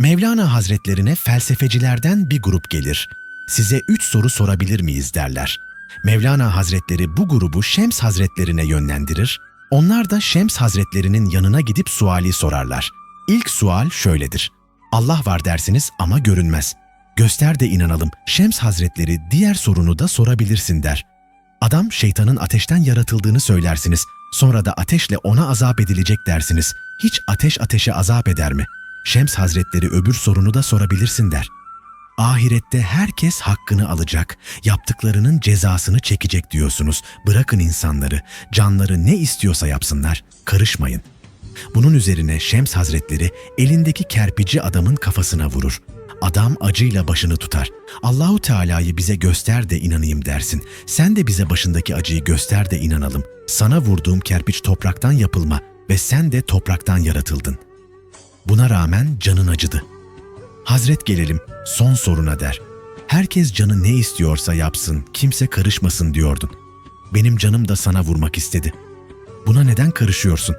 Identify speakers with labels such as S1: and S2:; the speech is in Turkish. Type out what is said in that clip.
S1: Mevlana Hazretlerine felsefecilerden bir grup gelir. Size üç soru sorabilir miyiz derler. Mevlana Hazretleri bu grubu Şems Hazretlerine yönlendirir. Onlar da Şems Hazretlerinin yanına gidip suali sorarlar. İlk sual şöyledir. Allah var dersiniz ama görünmez. Göster de inanalım. Şems Hazretleri diğer sorunu da sorabilirsin der. Adam şeytanın ateşten yaratıldığını söylersiniz. Sonra da ateşle ona azap edilecek dersiniz. Hiç ateş ateşe azap eder mi? Şems Hazretleri öbür sorunu da sorabilirsin der. Ahirette herkes hakkını alacak, yaptıklarının cezasını çekecek diyorsunuz. Bırakın insanları, canları ne istiyorsa yapsınlar, karışmayın. Bunun üzerine Şems Hazretleri elindeki kerpici adamın kafasına vurur. Adam acıyla başını tutar. Allahu Teala'yı bize göster de inanayım dersin. Sen de bize başındaki acıyı göster de inanalım. Sana vurduğum kerpiç topraktan yapılma ve sen de topraktan yaratıldın. Buna rağmen canın acıdı. Hazret gelelim son soruna der. Herkes canı ne istiyorsa yapsın, kimse karışmasın diyordun. Benim canım da sana vurmak istedi. Buna neden karışıyorsun?